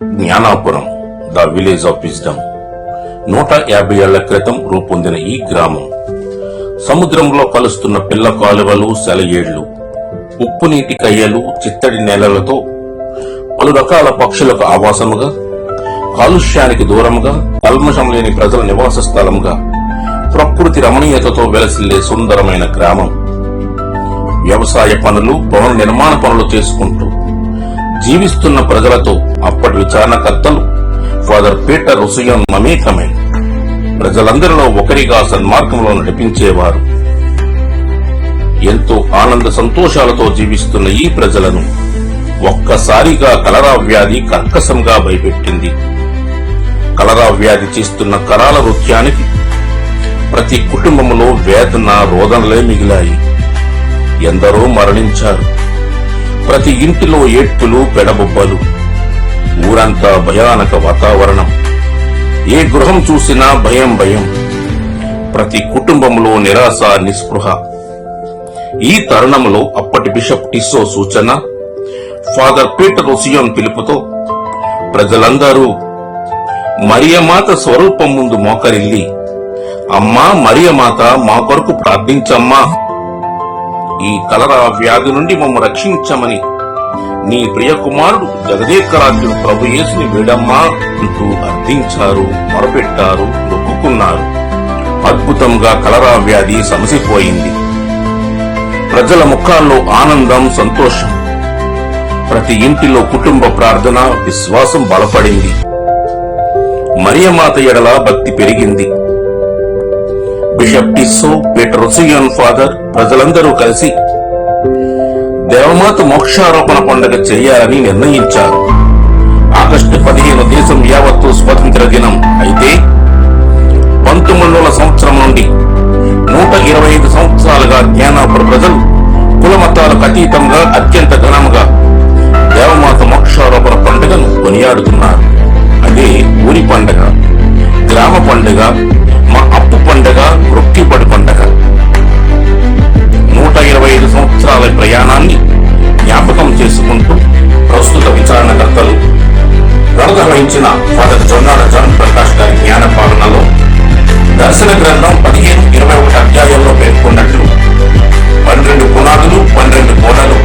Gnanapuram the village of wisdom. నూట యాభై ఏళ్ళ క్రితం రూపొందిన ఈ గ్రామం సముద్రంలో కలుస్తున్న పిల్ల కాలువలు సెలయేళ్ళు ఉప్పు నీటి కయ్యలు చిత్తడి నేలలతో పలు రకాల పక్షులకు ఆవాసముగా కాలుష్యానికి దూరముగా కల్మషం లేని ప్రజల నివాస స్థలముగా ప్రకృతి రమణీయతతో వెలసిల్లే సుందరమైన గ్రామం. వ్యవసాయ పనులు భవన నిర్మాణ పనులు చేసుకుంటూ జీవిస్తున్న ప్రజలతో అప్పటి విచారణకర్తలు ఫాదర్ పీటర్ రుసయం మమేకమై ప్రజలందరిలో ఒకరిగా సన్మార్గంలో నడిపించేవారు. ఎంతో ఆనంద సంతోషాలతో జీవిస్తున్న ఈ ప్రజలను ఒక్కసారిగా కలరా వ్యాధి కర్కశంగా భయపెట్టింది. కలరా వ్యాధి చేస్తున్న కరాల నృత్యానికి ప్రతి కుటుంబంలో వేదన రోదనలే మిగిలాయి. ఎందరో మరణించారు. ప్రతి ఇంటిలో ఏడ్పులు పెడబొబ్బలు ఊరంతా భయానక వాతావరణం. ఏ గృహం చూసినా భయం భయం. ప్రతి కుటుంబంలో నిరాశ నిస్పృహ. ఈ తరుణంలో అప్పటి బిషప్ టిస్సో సూచన ఫాదర్ పీటర్ ఒసియోన్ పిలుపుతో ప్రజలందరూ మరియమాత స్వరూపం ముందు మోకరిల్లి అమ్మా మరియమాత మా కొరకు ప్రార్థించమ్మా. ఈ కలరా వ్యాధి నుండి మమ్మ రక్షించమని. నీ ప్రియ కుమారుడు జగదేకరాజుడు ప్రభు యేసుని వీడమ్మా అంటూ అర్థించారు మొరపెట్టారు నొక్కున్నారు అద్భుతంగా కలరా వ్యాధి సమసిపోయింది. ప్రజల ముఖాల్లో ఆనందం సంతోషం. ప్రతి ఇంటిలో కుటుంబ ప్రార్థన విశ్వాసం బలపడింది. మరియమాత ఎడల భక్తి పెరిగింది. Bishop Tisso Peter Rusian father ప్రజలందరూ కలిసి దేవమాత మోక్షారోపణ పండుగ చేయాలని నిర్ణయించారు. ఆగస్టు పదిహేను దేశం యావత్తు స్వతంత్ర దినం. అయితే పంతొమ్మిది వందల సంవత్సరం నుండి నూట ఇరవై ఐదు సంవత్సరాలుగా జ్ఞానాపుర ప్రజలు కుల మతాలకు అతీతంగా అత్యంత ఘనముగా దేవమాత మోక్షారోపణ పండుగను కొనియాడుతున్నారు. అదే ఊరి పండుగ గ్రామ పండుగ మా అప్పు పండుగ ఘనత ఫాదర్ జొన్నాల జాన్ ప్రకాష్ గారి జ్ఞాన పాలనలో దర్శన గ్రంథం పదిహేను ఇరవై ఒకటి అధ్యాయంలో పేర్కొన్నట్లు పన్నెండు పునాదులు పన్నెండు గోడలు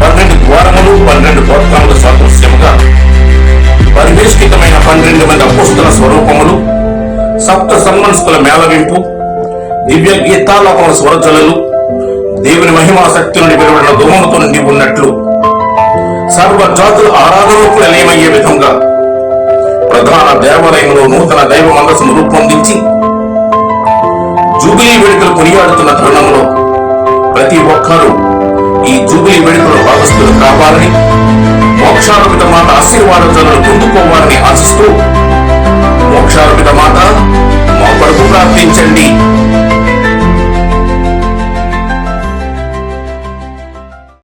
పన్నెండు ద్వారములు పన్నెండు గోత్రముల సాదృశ్యముగా పరివేష్టితమైన పన్నెండు మంది అపుస్తుల స్వరూపములు సప్త సన్మనస్కుల మేళవింపు దివ్య గీతాలపల స్వరజలలు దేవుని మహిమా శక్తి నుండి వెలువడిన దుమముతో నిండి ఉన్నట్లు సర్వ జాతుల ఆరాధనకు నిలయమయ్యే విధంగా మన దేవాలయంలో నూతన దైవ మందస్సును రూపొందించి జూబిలీ వేడుకలు కొనియాడుతున్న తరుణంలో ప్రతి ఒక్కరూ ఈ జూబిలీ వేడుకలో భాగస్థులు కావాలని మోక్షారోపిత మాత ఆశీర్వాదాలను పొందుకోవాలని ఆశిస్తూ మోక్షారోపిత మాత మా కొరకు ప్రార్థించండి.